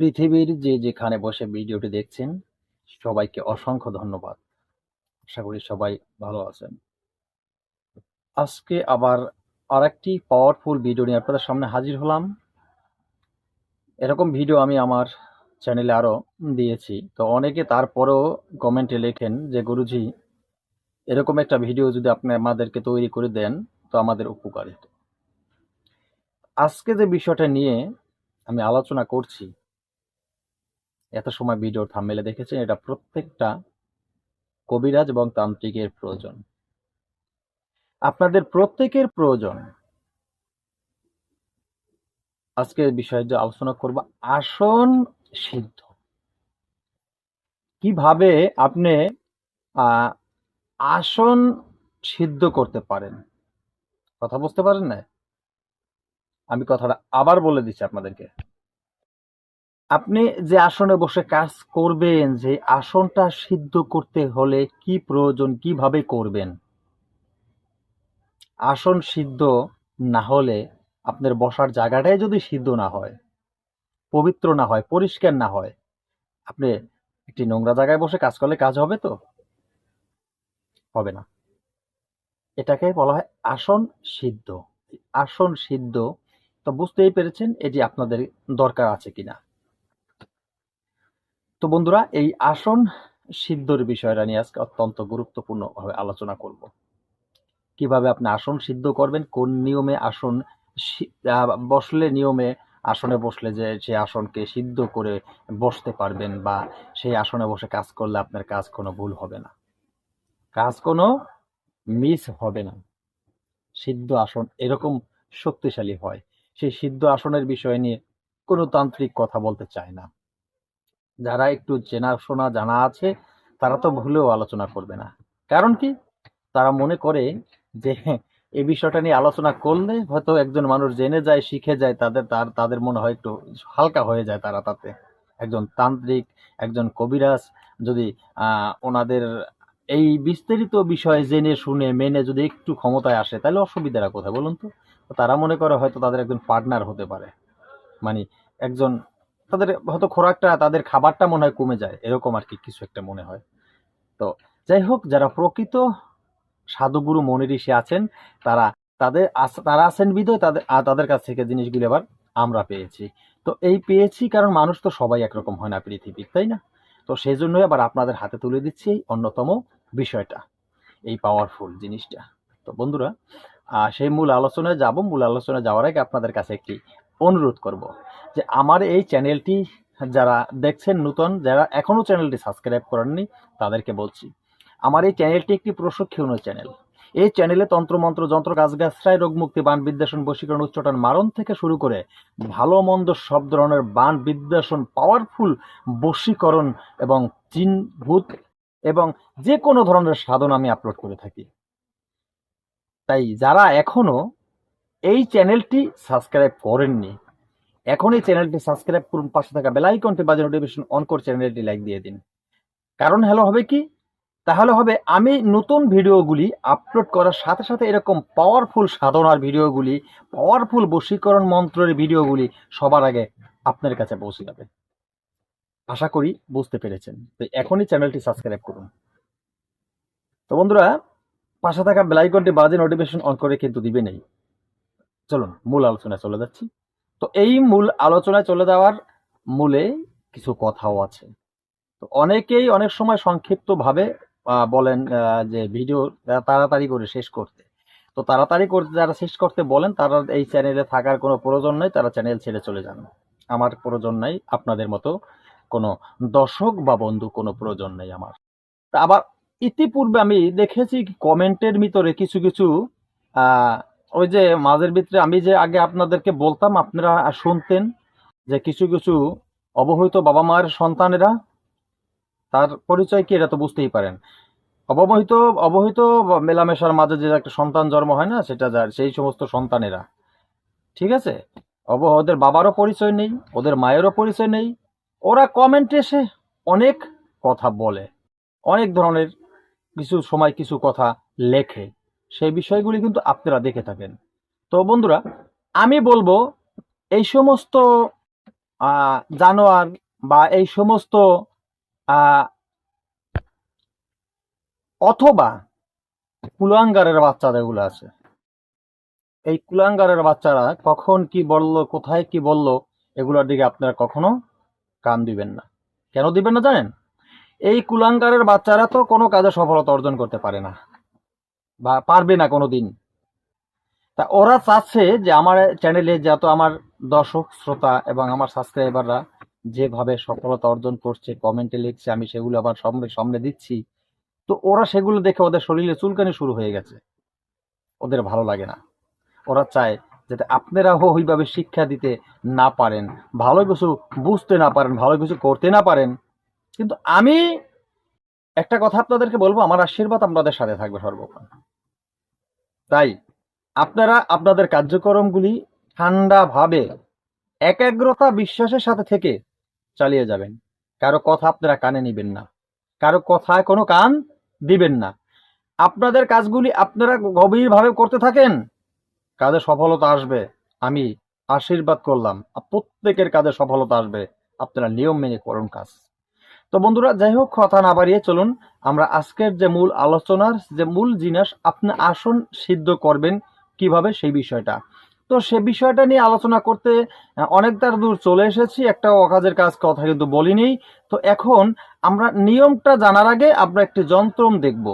পৃথিবীর যে যেখানে বসে ভিডিওটি দেখছেন, সবাইকে অসংখ্য ধন্যবাদ। আশা করি সবাই ভালো আছেন। আজকে আবার আরেকটি পাওয়ারফুল ভিডিও নিয়ে আপনাদের সামনে হাজির হলাম। এরকম ভিডিও আমি আমার চ্যানেলে আরও দিয়েছি। তো অনেকে তারপরেও কমেন্টে লেখেন যে, গুরুজি, এরকম একটা ভিডিও যদি আপনি আমাদেরকে তৈরি করে দেন, তো আমাদের উপকার হতো। আজকে যে বিষয়টা নিয়ে আমি আলোচনা করছি এত সময় ভিডিও থামমেলে দেখেছেন, এটা প্রত্যেকটা কবিরাজ এবং তান্ত্রিকের প্রয়োজন। আপনাদের প্রত্যেকের প্রয়োজন। আজকে বিষয়ে যে আলোচনা করব, আসন সিদ্ধ। কীভাবে আপনি আসন সিদ্ধ করতে পারেন? কথা বুঝতে পারেন না আমি কথাটা আবার বলে দিচ্ছি আপনাদেরকে। আপনি যে আসনে বসে কাজ করবেন, যে আসনটা সিদ্ধ করতে হলে কি প্রয়োজন, কীভাবে করবেন? আসন সিদ্ধ না হলে আপনার বসার জায়গাটাই যদি সিদ্ধ না হয়, পবিত্র না হয়, পরিষ্কার না হয়, আপনি একটি নোংরা জায়গায় বসে কাজ করলে কাজ হবে তো? হবে না। এটাকে বলা হয় আসন সিদ্ধ। আসন সিদ্ধ, তো বুঝতেই পেরেছেন এটি আপনাদের দরকার আছে কিনা। তো বন্ধুরা, এই আসন সিদ্ধর বিষয়টা নিয়ে আজকে অত্যন্ত গুরুত্বপূর্ণভাবে আলোচনা করব। কীভাবে আপনি আসন সিদ্ধ করবেন, কোন নিয়মে আসন বসলে নিয়মে আসনে বসলে যে সেই আসনকে সিদ্ধ করে বসতে পারবেন বা সেই আসনে বসে কাজ করলে আপনার কাজ কোনো ভুল হবে না। কাজ কোনো মিস হবে না। সিদ্ধ আসন এরকম শক্তিশালী হয়। সেই সিদ্ধ আসনের বিষয় নিয়ে কোনো তান্ত্রিক কথা বলতে চায় না। যারা একটু চেনাশোনা জানা আছে, তারা তো ভুলেও আলোচনা করবে না। কারণ কি? তারা মনে করে যে এই বিষয়টা নিয়ে আলোচনা করলে হয়তো একজন মানুষ জেনে যায়, শিখে যায়, তাদের, তার, তাদের মনে হয় একটু হালকা হয়ে যায় তারা তাতে। একজন তান্ত্রিক, একজন কবিরাজ যদি ওনাদের এই বিস্তারিত বিষয় জেনে, শুনে, মেনে যদি একটু ক্ষমতায় আসে, তাহলে অসুবিধাটা কোথায় বলুন তো। তারা মনে করে হয়তো তাদের একজন পার্টনার হতে পারে। মানে একজন তাদের হয়তো খোরাকটা, তাদের খাবারটা মনে হয় কমে যায়। এরকম আর কি কিছু একটা মনে হয়। তো যাই হোক, যারা প্রকৃত সাধুগুরু মনি ঋষি আছেন, তারা, তাদের তারা আছেন বিদয়, তাদের তাদের কাছ থেকে জিনিসগুলি আবার আমরা পেয়েছি। তো এই পেয়েছি কারণ মানুষ তো সবাই একরকম হয় না পৃথিবীর, তাই না? তো সেই জন্যই আবার আপনাদের হাতে তুলে দিচ্ছি এই অন্যতম বিষয়টা, এই পাওয়ারফুল জিনিসটা। তো বন্ধুরা সেই মূল আলোচনায় যাব। মূল আলোচনায় যাওয়ার আগে আপনাদের কাছে একটি অনুরোধ করব যে আমার এই চ্যানেলটি যারা দেখছেন নতুন, যারা এখনও চ্যানেলটি সাবস্ক্রাইব করেননি, তাদেরকে বলছি, আমার এই চ্যানেলটি একটি প্রশিক্ষণীয় চ্যানেল। এই চ্যানেলে তন্ত্রমন্ত্র যন্ত্র গাছগাছরায় রোগ মুক্তি বান বিদ্বেষণ, বশীকরণ, উচ্চটন, মারণ থেকে শুরু করে ভালো, মন্দ সব ধরনের বান বিদ্বেষণ পাওয়ারফুল বশীকরণ এবং চিন ভূত এবং যে কোনো ধরনের সাধন আমি আপলোড করে থাকি। তাই যারা এখনও এই চ্যানেলটি সাবস্ক্রাইব করেননি। এখন এই চ্যানেলটি সাবস্ক্রাইব করুন, পাশে থাকা বেলাইকনটি বাজে নোটিফিকেশন অন করে চ্যানেলটি লাইক দিয়ে দিন। কারণ হ্যালো হবে কি? তাহলে হবে আমি নতুন ভিডিওগুলি আপলোড করার সাথে সাথে এরকম পাওয়ারফুল সাধনার ভিডিওগুলি পাওয়ারফুল বশীকরণ মন্ত্রের ভিডিওগুলি সবার আগে আপনার কাছে পৌঁছে যাবে। আশা করি বুঝতে পেরেছেন। তো এখনই চ্যানেলটি সাবস্ক্রাইব করুন। তো বন্ধুরা, পাশে থাকা বেলাইকনটি বাজে নোটিফিকেশন অন করে কিন্তু দিবে নেই। চলুন, মূল আলোচনায় চলে যাচ্ছি। তো এই মূল আলোচনায় চলে যাওয়ার মূলে কিছু কথাও আছে। তো অনেকেই অনেক সময় সংক্ষিপ্তভাবে বলেন যে ভিডিও তাড়াতাড়ি করে শেষ করতে। তো তাড়াতাড়ি করতে, যারা শেষ করতে বলেন, তারা এই চ্যানেলে থাকার কোনো প্রয়োজন নেই, তারা চ্যানেল ছেড়ে চলে যান। আমার প্রয়োজন নাই, আপনাদের মতো কোনো দর্শক বা বন্ধু কোনো প্রয়োজন নেই আমার। তা আবার ইতিপূর্বে আমি দেখেছি কমেন্টের ভিতরে কিছু কিছু ওই যে মাঝের ভিতরে আমি যে আগে আপনাদেরকে বলতাম, আপনারা শুনতেন যে কিছু কিছু অবহিত বাবা মায়ের সন্তানেরা, তার পরিচয় কি এটা তো বুঝতেই পারেন। অবহিত অবহিত মেলামেশার মাঝে যে একটা সন্তান জন্ম হয় না, সেটা যার সেই সমস্ত সন্তানেরা। ঠিক আছে? অব, ওদের বাবারও পরিচয় নেই, ওদের মায়েরও পরিচয় নেই। ওরা কমেন্টে এসে অনেক কথা বলে, অনেক ধরনের কিছু সময় কিছু কথা লেখে। সেই বিষয়গুলি কিন্তু আপনারা দেখে থাকেন। তো বন্ধুরা, আমি বলব এই সমস্ত জানোয়ার বা এই সমস্ত অথবা কুলাঙ্গারের বাচ্চা যেগুলো আছে। এই কুলাঙ্গারের বাচ্চারা কখন কি বলল, কোথায় কি বলল, এগুলোর দিকে আপনারা কখনো কান দিবেন না। কেন দিবেন না জানেন? এই কুলাঙ্গারের বাচ্চারা তো কোনো কাজে সফলতা অর্জন করতে পারে না। বা পারবে না কোনো দিন তা ওরা চাচ্ছে যে আমার চ্যানেলে যত আমার দর্শক, শ্রোতা এবং আমার সাবস্ক্রাইবাররা যেভাবে সফলতা অর্জন করছে কমেন্টে লিখছে, আমি সেগুলো আবার সামনে সামনে দিচ্ছি, তো ওরা সেগুলো দেখে ওদের শরীরে চুলকানি শুরু হয়ে গেছে। ওদের ভালো লাগে না। ওরা চায় যাতে আপনারাও ওইভাবে শিক্ষা দিতে না পারেন, ভালো কিছু বুঝতে না পারেন, ভালো কিছু করতে না পারেন। কিন্তু আমি একটা কথা আপনাদেরকে বলব, আমার আশীর্বাদ আপনাদের সাথে থাকবে সর্বক্ষণ। তাই আপনারা আপনাদের কার্যক্রমগুলি ঠান্ডাভাবে, একাগ্রতা বিশ্বাসের সাথে থেকে চালিয়ে যাবেন। কারও কথা আপনারা কানে নিবেন না। কারও কথায় কোনো কান দিবেন না। আপনাদের কাজগুলি আপনারা গভীরভাবে করতে থাকেন। কাজে সফলতা আসবে। আমি আশীর্বাদ করলাম। প্রত্যেকের কাজে সফলতা আসবে। আপনারা নিয়ম মেনে করুন কাজ। তো বন্ধুরা, যাই হোক, কথা না বাড়িয়ে চলুন। আমরা আজকের যে মূল আলোচনার যে মূল জিনিস, আপনি আসন, সিদ্ধ করবেন কীভাবে সেই বিষয়টা। তো সে বিষয়টা নিয়ে আলোচনা করতে অনেকটা দূর চলে এসেছি, একটা অকাজের কাজ কথা কিন্তু বলিনি। তো এখন আমরা নিয়মটা জানার আগে আমরা একটি যন্ত্রম দেখব।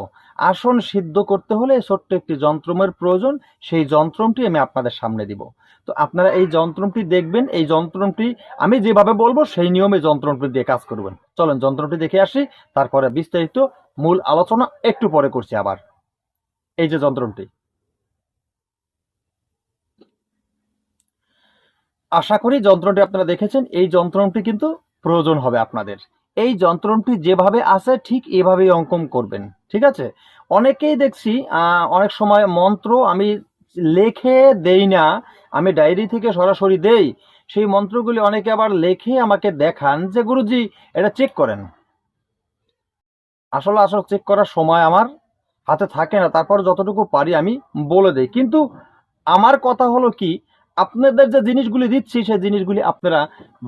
আসন, সিদ্ধ করতে হলে ছোট্ট একটি যন্ত্রমের প্রয়োজন, সেই যন্ত্রমটি আমি আপনাদের সামনে দিব। তো আপনারা এই যন্ত্রমটি দেখবেন, এই যন্ত্রমটি আমি যেভাবে বলব, সেই নিয়মে যন্ত্রমটি দিয়ে কাজ করবেন। চলেন যন্ত্রটি দেখে আসি। তারপরে বিস্তারিত মূল আলোচনা একটু পরে করছি আবার। এই যে যন্ত্রটি। আশা করি যন্ত্রটি আপনারা দেখেছেন, এই যন্ত্রটি কিন্তু প্রয়োজন হবে আপনাদের। এই যন্ত্রটি যেভাবে আছে ঠিক এভাবেই অঙ্কন করবেন, ঠিক আছে? অনেকেই দেখছি অনেক সময় মন্ত্র আমি লেখে দেই না, আমি ডায়েরি থেকে সরাসরি দেই সেই মন্ত্রগুলি অনেকে আবার লেখে আমাকে দেখান যে, গুরুজি, এটা চেক করেন। আসলে আসলে চেক করার সময় আমার হাতে থাকে না, তারপর যতটুকু পারি আমি বলে দেই। কিন্তু আমার কথা হলো কি, আপনাদের যে জিনিসগুলি দিচ্ছি, সেই জিনিসগুলি আপনারা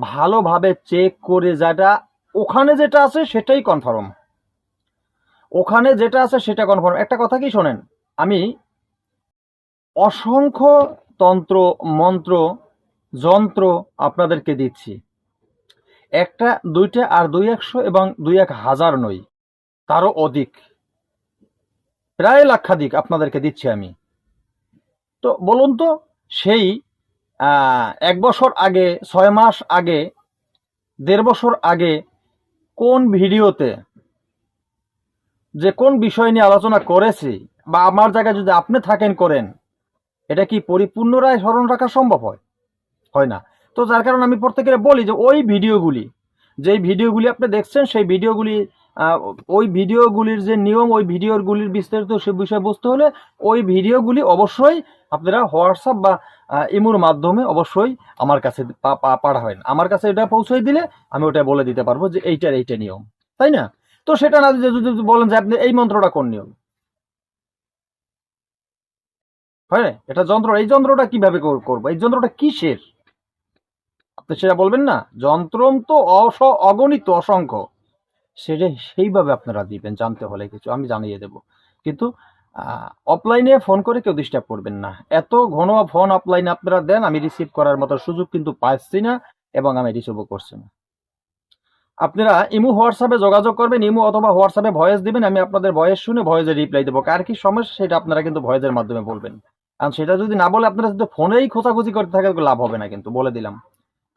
ভালোভাবে চেক করে যেটা ওখানে যেটা আছে সেটাই কনফার্ম ওখানে যেটা আছে সেটা কনফার্ম একটা কথা কি শোনেন, আমি অসংখ্য তন্ত্র, মন্ত্র যন্ত্র আপনাদেরকে দিচ্ছি। একটা, দুইটা আর দুই একশো এবং দুই এক হাজার নই তারও অধিক। প্রায় লাক্ষাধিক আপনাদেরকে দিচ্ছি আমি। তো বলুন তো, সেই এক বছর আগে, ছয় মাস আগে, দেড় বছর আগে কোন ভিডিওতে যে কোন বিষয় নিয়ে আলোচনা করেছি বা আমার জায়গায় যদি আপনি থাকেন করেন, এটা কি পরিপূর্ণরায় স্মরণ রাখা সম্ভব হয়? হয় না। তো যার কারণে আমি প্রত্যেকের বলি যে ওই ভিডিওগুলি, যেই ভিডিওগুলি আপনি দেখছেন, সেই ভিডিওগুলি ওই ভিডিওগুলির যে নিয়ম, ওই ভিডিওগুলির বিস্তারিত সে বিষয় বুঝতে হলে ওই ভিডিওগুলি অবশ্যই আপনারা হোয়াটসঅ্যাপ বা ইমোর মাধ্যমে অবশ্যই আমার কাছে পাঠাবেন আমার কাছে এটা পৌঁছে দিলে আমি ওটা বলে দিতে পারব যে এইটার এইটা নিয়ম। তাই না? তো সেটা না যদি বলেন যে আপনি এই মন্ত্রটা কোন নিয়ম? হ্যাঁ এটা যন্ত্র এই যন্ত্রটা কীভাবে কর- করব? এই যন্ত্রটা কিসের? আপনি সেটা বলবেন না, যন্ত্রম তো অস, অগণিত, অসংখ্য। সেটা সেইভাবে আপনারা দিবেন, জানতে হলে কিছু, আমি জানিয়ে দেব। কিন্তু অফলাইনে ফোন করে কেউ ডিস্টার্ব করবেন না। এত ঘন ফোন অফলাইনে আপনারা দেন, আমি রিসিভ করার মতো সুযোগ কিন্তু পাচ্ছি না এবং আমি রিসিভও করছি না। আপনারা ইমু হোয়াটসঅ্যাপে যোগাযোগ করবেন, ইমু অথবা হোয়াটসঅ্যাপে ভয়েস দিবেন, আমি আপনাদের ভয়েস শুনে ভয়েসে রিপ্লাই দেবো। কার কি সমস্যা, সেটা আপনারা কিন্তু ভয়েসের মাধ্যমে বলবেন। কারণ সেটা যদি না বলে, আপনারা যদি ফোনেই খোঁচাখুচি করতে থাকে লাভ হবে না কিন্তু, বলে দিলাম।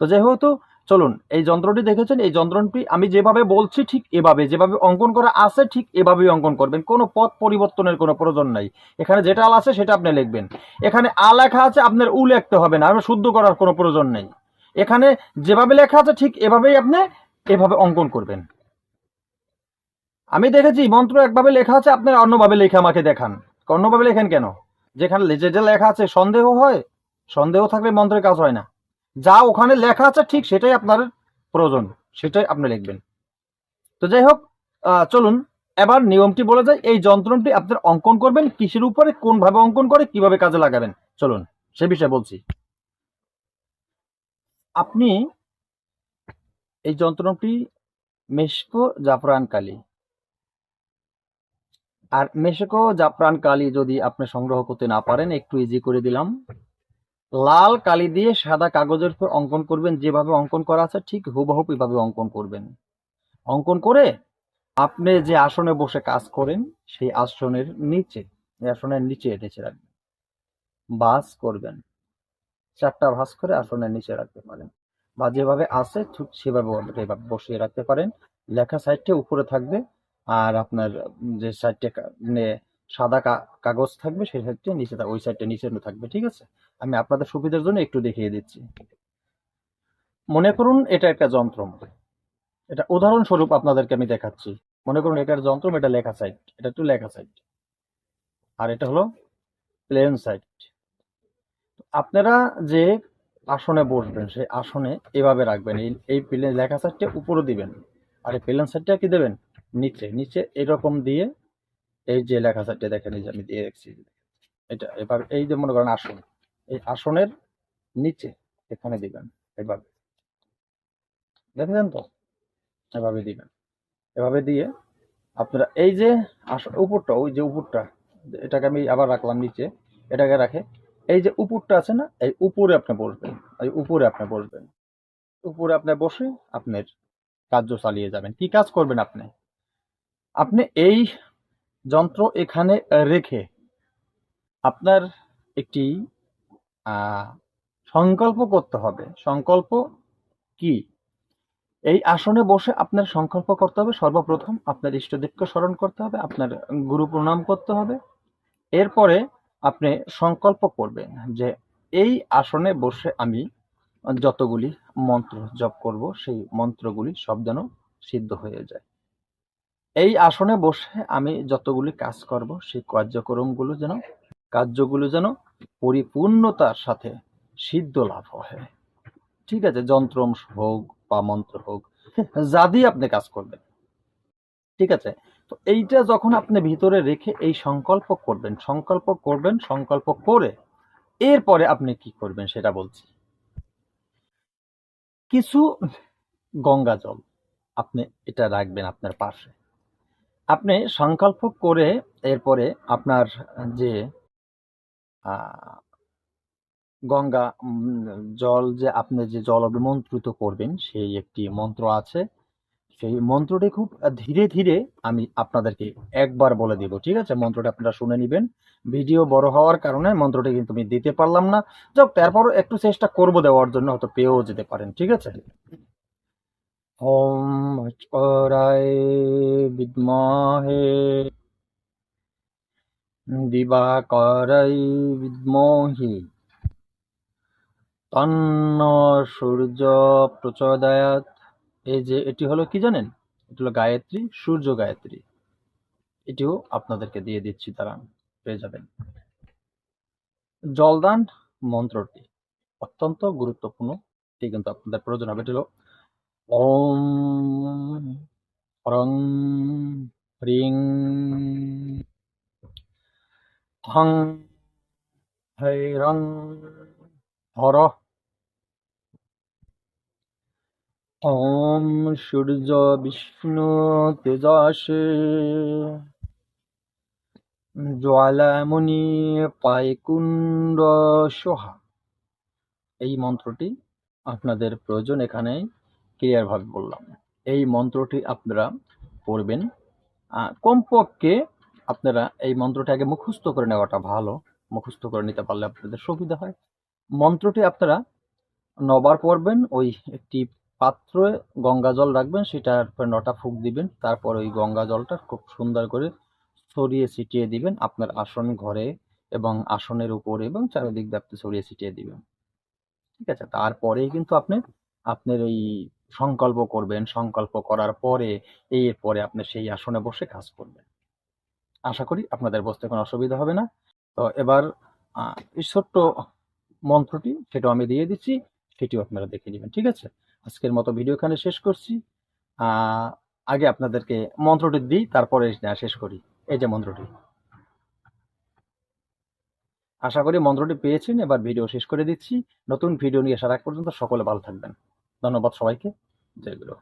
তো যেহেতু, চলুন, এই যন্ত্রটি দেখেছেন, এই যন্ত্রটি আমি যেভাবে বলছি ঠিক এভাবে, যেভাবে অঙ্কন করা আছে ঠিক এভাবেই অঙ্কন করবেন, কোনো পথ পরিবর্তনের কোনো প্রয়োজন নাই। এখানে যেটা আল আছে সেটা আপনি লিখবেন। এখানে আ লেখা আছে, আপনার উ লিখতে হবে না আমি শুদ্ধ করার কোনো প্রয়োজন নেই। এখানে যেভাবে লেখা আছে ঠিক এভাবেই আপনি এভাবে অঙ্কন করবেন। আমি দেখেছি মন্ত্র একভাবে লেখা আছে, আপনার অন্যভাবে লেখা আমাকে দেখান। অন্যভাবে লেখেন কেন? যেখানে যেটা লেখা আছে, সন্দেহ হয়? সন্দেহ থাকলে মন্ত্রের কাজ হয় না। যা ওখানে লেখা আছে ঠিক সেটাই আপনার প্রয়োজন, সেটাই আপনি লিখবেন। তো যাই হোক চলুন, এবার নিয়মটি বলে যায়, এই যন্ত্রটি আপনার অঙ্কন করবেন, কিসের উপরে কোন ভাবে অঙ্কন করে, কীভাবে কাজে লাগাবেন। চলুন, সে বিষয়ে বলছি। আপনি এই যন্ত্রটি মেশকো জাফরান কালি। আর মেশকো জাফরান কালি যদি আপনি সংগ্রহ করতে না পারেন, একটু ইজি করে দিলাম। লাল কালি দিয়ে সাদা কাগজের উপর অঙ্কন করবেন। যেভাবে অঙ্কন করা আছে, ঠিক হুবহু এভাবে অঙ্কন করবেন। অঙ্কন করে আপনি যে আসনে বসে কাজ করেন, সেই আসনের নিচে আসনের নিচে নিচে রাখবেন। বাস করবেন। চারটা ভাস করে আসনের নিচে রাখতে পারেন। বা যেভাবে আছে, ঠিক সেভাবে এভাবে বসিয়ে রাখতে পারেন। লেখা সাইডটা উপরে থাকবে। আর আপনার যে সাইডটা সাদা কাগজ থাকবে, সেই সাইডটা নিচে ওই সাইডটা নিচে থাকবে, ঠিক আছে? আমি আপনাদের সুবিধার জন্য একটু দেখিয়ে দিচ্ছি। মনে করুন এটা একটা যন্ত্র এটা উদাহরণস্বরূপ আপনাদেরকে আমি দেখাচ্ছি। মনে করুন এটার যন্ত্র এটা লেখা সাইড, এটা একটু লেখা সাইড। আর এটা হলো প্লেন সাইড। আপনারা যে আসনে বসবেন, সেই আসনে এভাবে রাখবেন। এই এই প্লেন, লেখা সাইডটা উপরে দিবেন। আর এই প্লেন সাইডটা কি দেবেন? নিচে নিচে এরকম দিয়ে এই যে লেখা সাইডটা দেখেন, এই যে আমি দিয়ে রাখছি। এটা এবার এই যে মনে করেন আসন, এই আসনের নিচে এখানে দিবেন, এভাবে। দেখেছেন তো? এভাবে দিবেন। এভাবে দিয়ে আপনারা এই যে উপরটা, ওই যে উপরটা, এটাকে আমি আবার রাখলাম নিচে, এটাকে রাখে। এই যে উপরটা আছে না, এই উপরে আপনি বসবেন, এই উপরে আপনি বসবেন। উপরে আপনি বসে আপনার কার্য চালিয়ে যাবেন। কি কাজ করবেন আপনি? আপনি এই যন্ত্র এখানে রেখে আপনার একটি সংকল্প করতে হবে। সংকল্প কি? এই আসনে বসে আপনার সংকল্প করতে হবে। সর্বপ্রথম আপনার ইষ্টদেবকে স্মরণ করতে হবে, আপনার গুরু প্রণাম করতে হবে। এরপরে আপনি সংকল্প করবেন যে এই আসনে বসে আমি যতগুলি মন্ত্র জপ করব, সেই মন্ত্রগুলি সব যেন সিদ্ধ হয়ে যায়। এই আসনে বসে আমি যতগুলি কাজ করব, সেই কার্যক্রমগুলো যেন, কার্যগুলো যেন পরিপূর্ণতার সাথে সিদ্ধ লাভ হয়। ঠিক আছে, যন্ত্র হোক বা মন্ত্র হোক যা দিয়ে আপনি কাজ করবেন। ঠিক আছে, তো এইটা যখন আপনি ভিতরে রেখে এই সংকল্প করবেন সংকল্প করবেন, সংকল্প করে এরপরে আপনি কি করবেন সেটা বলছি। কিছু গঙ্গা জল আপনি এটা রাখবেন আপনার পাশে। আপনি সংকল্প করে এরপরে আপনার যে গঙ্গা জল যে আপনি যে জল অভিমন্ত্রিত করবেন, সেই একটি মন্ত্র আছে। সেই মন্ত্রটি খুব ধীরে ধীরে আমি আপনাদেরকে একবার বলে দিব, ঠিক আছে? মন্ত্রটা আপনারা শুনে নেবেন। ভিডিও বড় হওয়ার কারণে মন্ত্রটি কিন্তু আমি দিতে পারলাম না। যাক, তারপরও একটু চেষ্টা করব দেওয়ার জন্য, হয়তো পেয়েও যেতে পারেন, ঠিক আছে? ওম ভাস্করায় বিদ্মহে দিবাকরাই বিদ্মহি তন্ন সূর্য প্রচোদয়াত এই যে, এটি হলো কি জানেন? এটি হলো গায়ত্রী, সূর্য গায়ত্রী। এটিও আপনাদেরকে দিয়ে দিচ্ছি, তারা পেয়ে যাবেন। জলদান মন্ত্রটি অত্যন্ত গুরুত্বপূর্ণ। এটি কিন্তু আপনাদের প্রয়োজন হবে। এটি হলো ওম হরং হ্রিং হং হৈরং হর ওম সূর্য বিষ্ণু তেজসে জ্বালামণি পাইকুণ্ড সোহা এই মন্ত্রটি আপনাদের প্রয়োজন এখানে ক্লিয়ার ভাবে বললাম। এই মন্ত্রটি আপনারা পড়বেন। কমপক্ষে আপনারা এই মন্ত্রটি আগে মুখস্থ করে নেওয়াটা ভালো। মুখস্থ করে নিতে পারলে আপনাদের সুবিধা হয়। মন্ত্রটি আপনারা নবার পড়বেন, ওই একটি পাত্রে গঙ্গা জল রাখবেন, সেটার নটা ফুক দিবেন, তারপর ওই গঙ্গা জলটা খুব সুন্দর করে ছড়িয়ে ছিটিয়ে দিবেন আপনার আসন ঘরে এবং আসনের উপরে এবং চারিদিক দিয়ে ছড়িয়ে ছিটিয়ে দিবেন। ঠিক আছে? তারপরেই কিন্তু আপনি, আপনার এই সংকল্প করবেন, সংকল্প করার পরে এরপরে আপনি সেই আসনে বসে কাজ করবেন। আশা করি আপনাদের বসতে কোনো অসুবিধা হবে না। তো এবার ছোট্ট মন্ত্রটি সেটাও আমি দিয়ে দিচ্ছি, সেটিও আপনারা দেখে নেবেন, ঠিক আছে? আজকের মতো ভিডিও এখানে শেষ করছি। আগে আপনাদেরকে মন্ত্রটি দিই, তারপরে শেষ করি। এই যে মন্ত্রটি। আশা করি মন্ত্রটি পেয়েছেন, এবার ভিডিও শেষ করে দিচ্ছি। নতুন ভিডিও নিয়ে আসার আগ পর্যন্ত সকলে ভালো থাকবেন। ধন্যবাদ সবাইকে। জয় গুরু।